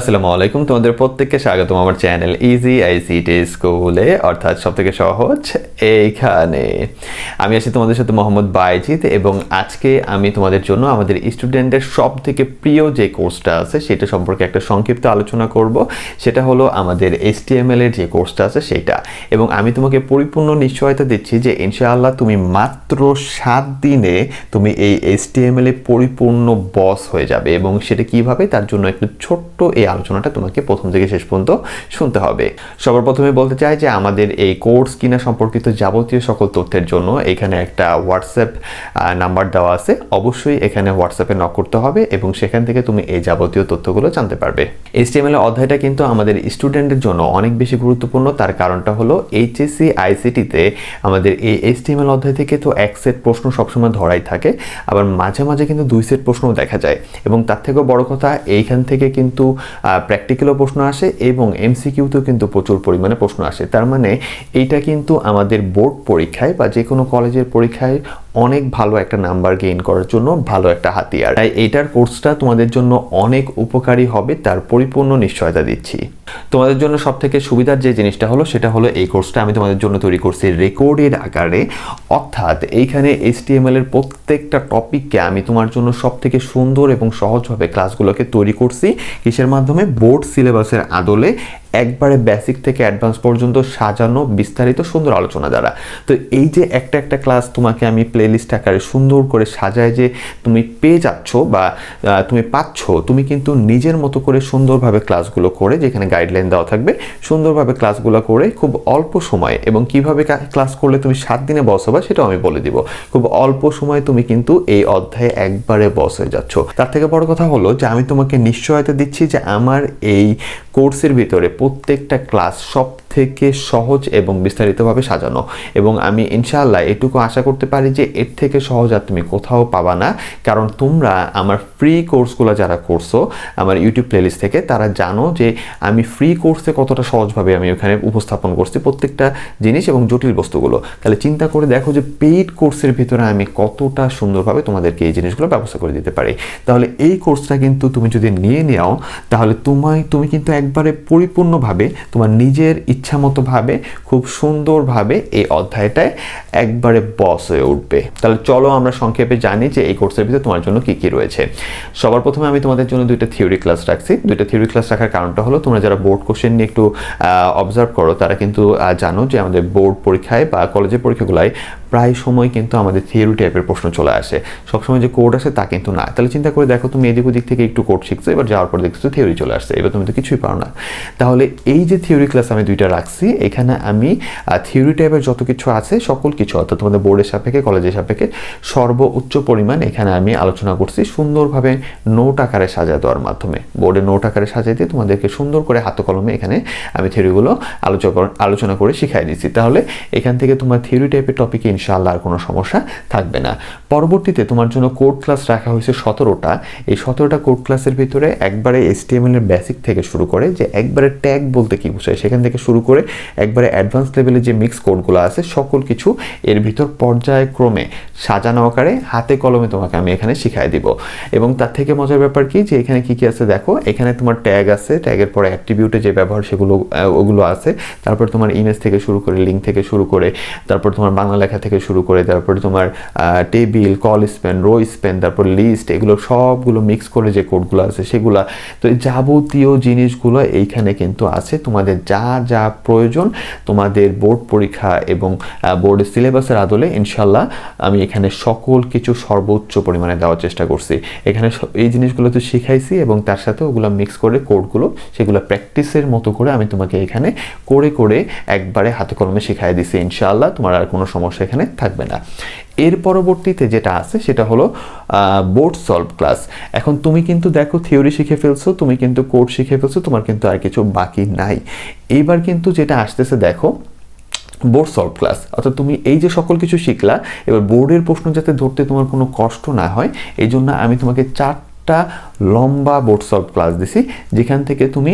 আসসালামু আলাইকুম, তোমাদের প্রত্যেককে স্বাগতম আমার চ্যানেল ইজি আইসিটি স্কুলে অর্থাৎ সব থেকে সহজ এইখানে। আমি আছি তোমাদের সাথে মোহাম্মদ বাইজিৎ এবং আজকে আমি তোমাদের জন্য আমাদের স্টুডেন্টের সব থেকে প্রিয় যে কোর্সটা আছে, সেটা সম্পর্কে একটা সংক্ষিপ্ত আলোচনা করব। সেটা হলো আমাদের এসটিএমএল এর যে কোর্সটা আছে, সেটা। এবং আমি তোমাকে পরিপূর্ণ নিশ্চয়তা দিচ্ছি যে ইনশাআল্লাহ তুমি মাত্র সাত দিনে তুমি এই এসটিএমএল এ পরিপূর্ণ বস হয়ে যাবে এবং সেটা কীভাবে, তার জন্য একটু ছোট্ট এই আলোচনাটা তোমাকে প্রথম থেকে শেষ পর্যন্ত শুনতে হবে। সবার প্রথমে বলতে চাই যে আমাদের এই কোর্স কিনা সম্পর্কিত যাবতীয় সকল তথ্যের জন্য এখানে একটা হোয়াটসঅ্যাপ নাম্বার দেওয়া আছে। অবশ্যই এখানে হোয়াটসঅ্যাপে নক করতে হবে এবং সেখান থেকে তুমি এই যাবতীয় তথ্যগুলো জানতে পারবে। এইচটিএমএল অধ্যায়টা কিন্তু আমাদের স্টুডেন্টের জন্য অনেক বেশি গুরুত্বপূর্ণ। তার কারণটা হলো এইচএসসি আইসিটিতে আমাদের এই এইচটিএমএল অধ্যায় থেকে তো এক সেট প্রশ্ন সবসময় ধরাই থাকে। আবার মাঝে মাঝে কিন্তু দুই সেট প্রশ্নও দেখা যায়। এবং তার থেকেও বড় কথা, এইখান থেকে কিন্তু প্র্যাকটিক্যালও প্রশ্ন আসে এবং এমসিকিউতেও কিন্তু প্রচুর পরিমাণে প্রশ্ন আসে। তার মানে এইটা কিন্তু আমাদের বোর্ড পরীক্ষায় বা যে কোনো কলেজের পরীক্ষায় অনেক ভালো একটা নাম্বার গেইন করার জন্য ভালো একটা হাতিয়ার। তাই এইটার কোর্সটা তোমাদের জন্য অনেক উপকারী হবে, তার পরিপূর্ণ নিশ্চয়তা দিচ্ছি। তোমাদের জন্য সব থেকে সুবিধার যে জিনিসটা হলো, সেটা হলো এই কোর্সটা আমি তোমাদের জন্য তৈরি করছি রেকর্ডের আকারে। অর্থাৎ এইখানে এইচটিএমএল এর প্রত্যেকটা টপিককে আমি তোমার জন্য সব থেকে সুন্দর এবং সহজভাবে ক্লাসগুলোকে তৈরি করছি। কিসের মাধ্যমে? বোর্ড সিলেবাসের আদলে একবারে বেসিক থেকে অ্যাডভান্স পর্যন্ত সাজানো বিস্তারিত সুন্দর আলোচনা দ্বারা তো এই যে একটা একটা ক্লাস তোমাকে আমি প্লেলিস্ট আকারে সুন্দর করে সাজায় যে তুমি পেয়ে যাচ্ছ বা তুমি পাচ্ছ, তুমি কিন্তু নিজের মতো করে সুন্দরভাবে ক্লাসগুলো করে, যেখানে গাইডলাইন দেওয়া থাকবে, সুন্দরভাবে ক্লাসগুলো করে খুব অল্প সময়ে এবং কীভাবে ক্লাস করলে তুমি সাত দিনে বস হবে সেটাও আমি বলে দিব। খুব অল্প সময়ে তুমি কিন্তু এই অধ্যায়ে একবারে বস হয়ে যাচ্ছ। তার থেকে বড় কথা হলো যে আমি তোমাকে নিশ্চয়তা দিচ্ছি যে আমার এই কোর্সের ভিতরে প্রত্যেকটা ক্লাস সব থেকে সহজ এবং বিস্তারিতভাবে সাজানো। এবং আমি ইনশাআল্লাহ এটুকু আশা করতে পারি যে এর থেকে সহজ আর তুমি কোথাও পাবা না। কারণ তোমরা আমার ফ্রি কোর্সগুলো যারা করছ, আমার ইউটিউব প্লেলিস্ট থেকে, তারা জানো যে আমি ফ্রি কোর্সে কতটা সহজভাবে আমি ওখানে উপস্থাপন করছি প্রত্যেকটা জিনিস এবং জটিল বস্তুগুলো। তাহলে চিন্তা করে দেখো যে পেইড কোর্সের ভিতরে আমি কতটা সুন্দরভাবে তোমাদেরকে এই জিনিসগুলো ব্যবস্থা করে দিতে পারি। তাহলে এই কোর্সটা কিন্তু তুমি যদি নিয়ে নেও, তাহলে তোমায়, তুমি কিন্তু একবারে পরিপূর্ণভাবে তোমার নিজের ইচ্ছা মতোভাবে খুব সুন্দরভাবে এই অধ্যায়টায় একবারে বস হয়ে উঠবে। তাহলে চলো আমরা সংক্ষেপে জানি যে এই কোর্সের ভিতরে তোমার জন্য কি কি রয়েছে। সবার প্রথমে আমি তোমাদের জন্য দুইটা থিওরি ক্লাস রাখছি। দুইটা থিওরি ক্লাস রাখার কারণটা হলো, তোমরা যারা বোর্ড কোশ্চেন নিয়ে একটু অবজার্ভ করো, তারা কিন্তু জানো যে আমাদের বোর্ড পরীক্ষায় বা কলেজের পরীক্ষাগুলায় প্রায় সময় কিন্তু আমাদের থিওরি টাইপের প্রশ্ন চলে আসে। সবসময় যে কোড আসে তা কিন্তু না। তাহলে চিন্তা করে দেখো, তুমি এদিক ওদিক থেকে একটু কোড শিখছো, এবার যাওয়ার পর দেখছ থিওরি চলে আসছে। এবার তুমি তো কিছুই পারো না। তাহলে এই যে থিওরি ক্লাস আমি দুইটা রাখছি। এখানে আমি থিওরি টাইপের যত কিছু আছে, সকল কিছু, অর্থাৎ তোমাদের বোর্ডের সাপেক্ষে, কলেজের সাপেক্ষে সর্বোচ্চ পরিমাণ এখানে আমি আলোচনা করছি। সুন্দরভাবে নোট আকারে সাজা দেওয়ার মাধ্যমে। বোর্ডে নোট আকারে সাজিয়ে দিয়ে তোমাদেরকে সুন্দর করে হাত কলমে এখানে আমি থিওরিগুলো আলোচনা আলোচনা করে শিখাই দিচ্ছি। তাহলে এখান থেকে তোমার থিওরি টাইপের টপিকে ইনশাআল্লাহ আর কোনো সমস্যা থাকবে না। পরবর্তীতে তোমার জন্য কোড ক্লাস রাখা হয়েছে সতেরোটা। এই সতেরোটা কোড ক্লাসের ভিতরে একবারে এসটিএমএল এর বেসিক থেকে শুরু করে যে একবারে ট্যাগ বলতে কি বোঝায়, সেখান থেকে শুরু করে একবারে অ্যাডভান্স লেভেলে যে মিক্স কোডগুলো আছে, সকল কিছু এর ভিতর পর্যায়ক্রমে সাজানো আকারে হাতে কলমে তোমাকে আমি এখানে শিখাই দিব। এবং তার থেকে মজার ব্যাপার কি, যে এখানে কি কি আছে দেখো, এখানে তোমার ট্যাগ আছে ট্যাগের পরে অ্যাট্রিবিউটে যে ব্যবহার সেগুলো ওগুলো আছে, তারপর তোমার ইমেজ থেকে শুরু করে লিঙ্ক থেকে শুরু করে, তারপর তোমার বাংলা লেখা থেকে শুরু করে, তারপরে তোমার table col span row span তারপর লিস্ট এগুলো সবগুলো মিক্স করে যে কোডগুলো আছে সেগুলো, তো যাবতীয় জিনিসগুলো এইখানে কিন্তু আছে। তোমাদের যা যা প্রয়োজন, তোমাদের বোর্ড পরীক্ষা এবং বোর্ডের সিলেবাসের আদলে ইনশাল্লাহ আমি এখানে সকল কিছু সর্বোচ্চ পরিমাণে দেওয়ার চেষ্টা করছি। এখানে এই জিনিসগুলো তো শিখাইছি এবং তার সাথে ওগুলো মিক্স করে কোডগুলো, সেগুলো প্র্যাকটিসের মতো করে আমি তোমাকে এখানে করে করে একবারে হাতে কলমে শিখাই দিছি। ইনশাআল্লাহ তোমার আর কোনো সমস্যা এখানে থাকবে না। এর পরবর্তীতে যেটা আছে সেটা হলো বোর্ড সলভ ক্লাস এখন তুমি কিন্তু দেখো থিওরি শিখে ফেলছো, তুমি কিন্তু কোড শিখে ফেলছো, তোমার কিন্তু আর কিছু বাকি নাই। এবার কিন্তু যেটা আসতেছে দেখো বোর্ড সলভ ক্লাস অর্থাৎ তুমি এই যে সকল কিছু শিখলা, এবার বোর্ডের প্রশ্ন যাতে ধরতে তোমার কোনো কষ্ট না হয় এই জন্য আমি তোমাকে চার চারটা লম্বা বোর্ড সলভ ক্লাস দিছি, যেখান থেকে তুমি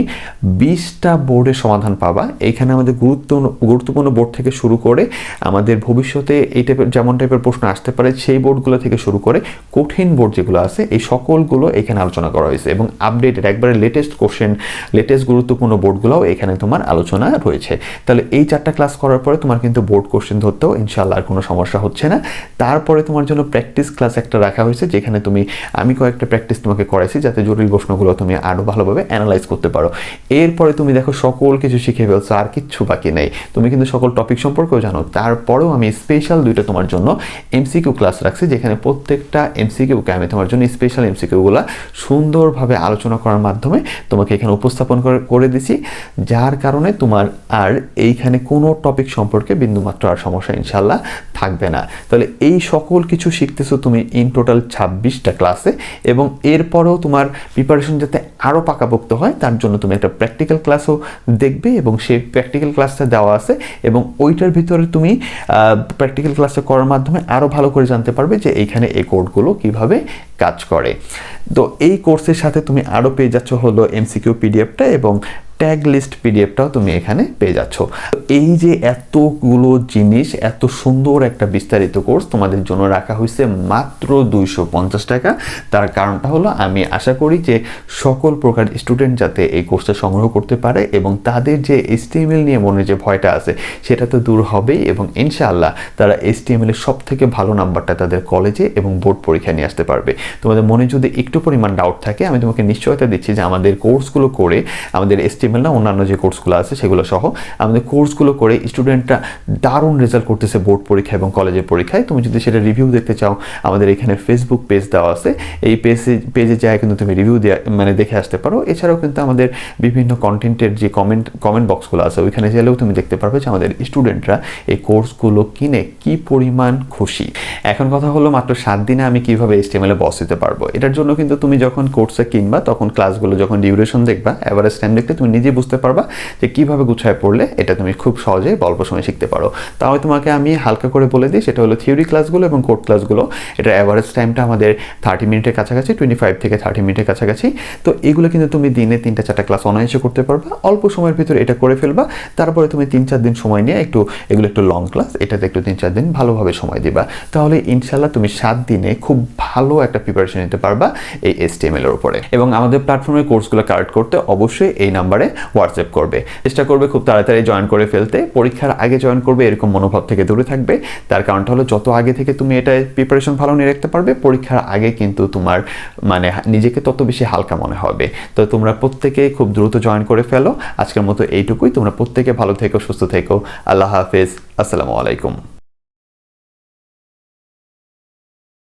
বিশটা বোর্ডের সমাধান পাবা। এখানে আমাদের গুরুত্ব গুরুত্বপূর্ণ বোর্ড থেকে শুরু করে আমাদের ভবিষ্যতে এই টাইপের যেমন টাইপের প্রশ্ন আসতে পারে, সেই বোর্ডগুলো থেকে শুরু করে কঠিন বোর্ড যেগুলো আছে, এই সকলগুলো এখানে আলোচনা করা হয়েছে এবং আপডেটেড একবারে লেটেস্ট কোশ্চেন লেটেস্ট গুরুত্বপূর্ণ বোর্ডগুলোও এখানে তোমার আলোচনা রয়েছে। তাহলে এই চারটা ক্লাস করার পরে তোমার কিন্তু বোর্ড কোশ্চেন ধরতেও ইনশাল্লাহ আর কোনো সমস্যা হচ্ছে না। তারপরে তোমার জন্য প্র্যাকটিস ক্লাস একটা রাখা হয়েছে, যেখানে তুমি, আমি কয়েকটা প্র্যাকটিস তোমাকে করাইছি যাতে জরুরি প্রশ্নগুলো তুমি আরও ভালোভাবে অ্যানালাইজ করতে পারো। এরপরে তুমি দেখো সকল কিছু শিখে ফেলছো, আর কিচ্ছু বাকি নেই। তুমি কিন্তু সকল টপিক সম্পর্কেও জানো। তারপরেও আমি স্পেশাল দুইটা তোমার জন্য এমসিকিউ ক্লাস রাখছি, যেখানে প্রত্যেকটা এমসিকিউকে আমি তোমার জন্য স্পেশাল এমসিকিউগুলো সুন্দরভাবে আলোচনা করার মাধ্যমে তোমাকে এখানে উপস্থাপন করে দিছি। যার কারণে তোমার আর এইখানে কোনো টপিক সম্পর্কে বিন্দুমাত্র আর সমস্যা ইনশাল্লাহ থাকবে না। তাহলে এই সকল কিছু শিখতেছো তুমি ইন টোটাল ছাব্বিশটা ক্লাসে এবং এরপরেও তোমার প্রিপারেশন যাতে আরও পাকাপোক্ত হয়, তার জন্য তুমি একটা প্র্যাকটিক্যাল ক্লাসও দেখবে এবং সেই প্র্যাকটিক্যাল ক্লাসটা দেওয়া আছে এবং ওইটার ভিতরে তুমি প্র্যাকটিক্যাল ক্লাসটা করার মাধ্যমে আরও ভালো করে জানতে পারবে যে এইখানে এই কোডগুলো কীভাবে কাজ করে। তো এই কোর্সের সাথে তুমি আরও পেয়ে যাচ্ছ হলো এমসিকিউ পিডিএফটা এবং ট্যাগ লিস্ট পিডিএফটাও তুমি এখানে পেয়ে যাচ্ছ। এই যে এতগুলো জিনিস, এত সুন্দর একটা বিস্তারিত কোর্স তোমাদের জন্য রাখা হয়েছে মাত্র দুইশো পঞ্চাশ টাকা। তার কারণটা হলো, আমি আশা করি যে সকল প্রকার স্টুডেন্ট যাতে এই কোর্সটা সংগ্রহ করতে পারে এবং তাদের যে এসটিএমএল নিয়ে মনে যে ভয়টা আছে, সেটা তো দূর হবেই এবং ইনশাআল্লাহ তারা এসটিএমএল এর সব থেকে ভালো নাম্বারটা তাদের কলেজে এবং বোর্ড পরীক্ষা নিয়ে আসতে পারবে। তোমাদের মনে যদি একটু পরিমাণ ডাউট থাকে, আমি তোমাকে নিশ্চয়তা দিচ্ছি যে আমাদের কোর্সগুলো করে আমাদের এসটি এস্টিমেল না, অন্যান্য যে কোর্সগুলো আছে সেগুলো সহ। আমাদের কোর্সগুলো করে স্টুডেন্টরা দারুণ রেজাল্ট করতেছে বোর্ড পরীক্ষা এবং কলেজের পরীক্ষায়। তুমি যদি সেটা রিভিউ দেখতে চাও, আমাদের এখানে ফেসবুক পেজ দেওয়া আছে। এই পেজে পেজে যায় কিন্তু তুমি রিভিউ দেওয়া মানে দেখে আসতে পারো। এছাড়াও কিন্তু আমাদের বিভিন্ন কন্টেন্টের যে কমেন্ট কমেন্ট বক্সগুলো আছে, ওইখানে গেলেও তুমি দেখতে পারবে যে আমাদের স্টুডেন্টরা এই কোর্সগুলো কিনে কি পরিমাণ খুশি। এখন কথা হলো মাত্র সাত দিনে আমি কীভাবে এস্টিমেলে বস দিতে পারব? এটার জন্য কিন্তু তুমি যখন কোর্সে কিনবা, তখন ক্লাসগুলো যখন ডিউরেশন দেখবা অ্যাভারেজ টাইম দেখলে তুমি নিজে বুঝতে পারবা যে কীভাবে গুছায় পড়লে এটা তুমি খুব সহজে অল্প সময় শিখতে পারো। তাহলে তোমাকে আমি হালকা করে বলে দিই, সেটা হলো থিওরি ক্লাসগুলো এবং কোর্ট ক্লাসগুলো এটা অ্যাভারেজ টাইমটা আমাদের থার্টি মিনিটের কাছাকাছি টোয়েন্টি ফাইভ থেকে থার্টি মিনিটের কাছাকাছি। তো এগুলো কিন্তু তুমি দিনে তিনটা চারটা ক্লাস অনায়াসে করতে পারবা। অল্প সময়ের ভিতরে এটা করে ফেলবা। তারপরে তুমি তিন চার দিন সময় নিয়ে একটু, এগুলো একটু লং ক্লাস এটাতে একটু তিন চার দিন ভালোভাবে সময় দিবা। তাহলে ইনশাল্লাহ তুমি সাত দিনে খুব ভালো একটা প্রিপারেশন নিতে পারবা এই এস টি এম এর উপরে। এবং আমাদের প্ল্যাটফর্মের কোর্সগুলো কালেক্ট করতে অবশ্যই এই নাম্বারে হোয়াটসঅ্যাপ করবে। চেষ্টা করবে খুব তাড়াতাড়ি জয়েন করে ফেলতে। পরীক্ষার আগে জয়েন করবে, এরকম মনোভাব থেকে দূরে থাকবে। তার কারণটা হলো যত আগে থেকে তুমি এটা প্রিপারেশন ভালো নিয়ে রাখতে পারবে, পরীক্ষার আগে কিন্তু তোমার মানে নিজেকে তত বেশি হালকা মনে হবে। তো তোমরা প্রত্যেকে খুব দ্রুত জয়েন করে ফেলো। আজকের মতো এইটুকুই। তোমরা প্রত্যেকে ভালো থেকো, সুস্থ থেকো। আল্লাহ হাফেজ। আসসালামু আলাইকুম।